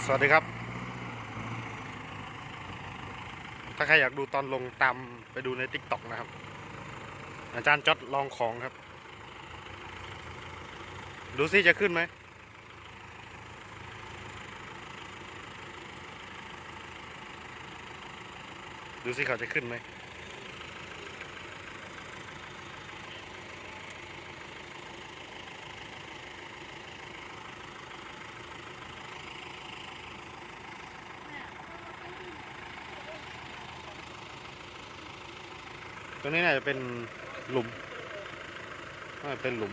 สวัสดีครับ ถ้าใครอยากดูตอนลงตามไปดูใน t ิ k t o k นะครับ อาจารย์จอดลองของครับ ดูซิจะขึ้นไหม ดูซิเขาจะขึ้นไหม ตัวนี้น่าจะเป็นหลุมน่าจะเป็นหลุม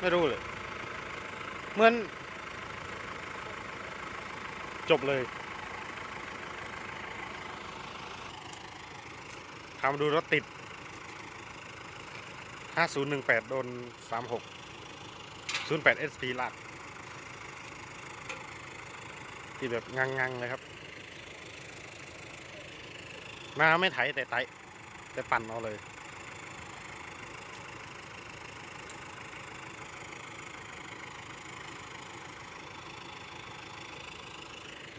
ไม่รู้เลย เหมือน จบเลย ทำดูรถติด 5018 โดน 36 08 SP ลากที่แบบงังๆ เลยครับ มาไม่ไถแต่ไตแต่ปั่นเอาเลย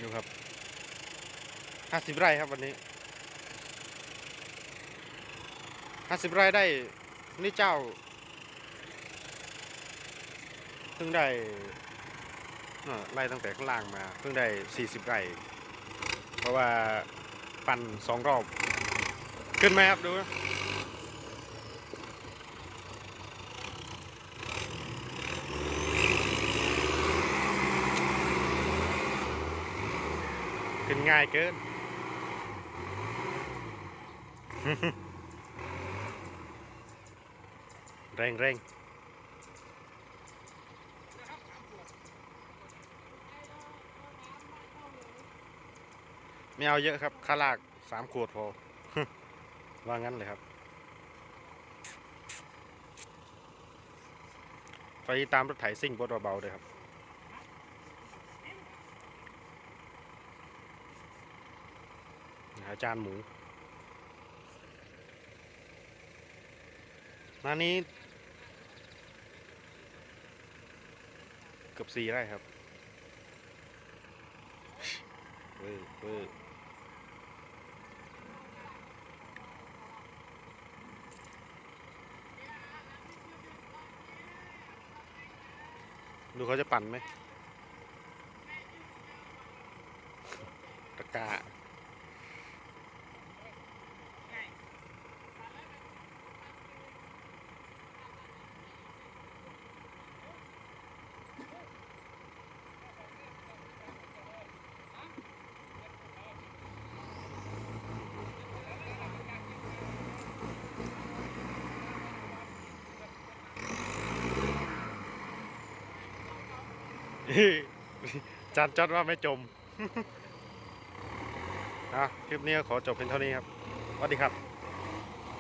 ดูครับ 50 ไร่ครับวันนี้ 50ไร่ได้นี่เจ้าเพิ่งได้ไล่ตั้งแต่ข้างล่างมา เพิ่งได้40ไร่ เพราะว่าปั่นสองรอบ ขึ้นไหมครับดูขึ้นง่ายเกิน เร่งเร่งไม่เอาเยอะครับคาลากสามขวดพอว่างั้นเลยครับ ไฟตามรถไถซิ่งบดเบาๆเลยครับอาจารย์หมู นานนี้ เกือบสี่ไร่ครับเว้ยเว้ยดูเขาจะปั่นไหมตะกร้า จานจอดว่าไม่จมนะคลิปนี้ขอจบเป็นเท่านี้ครับสวัสดีครับ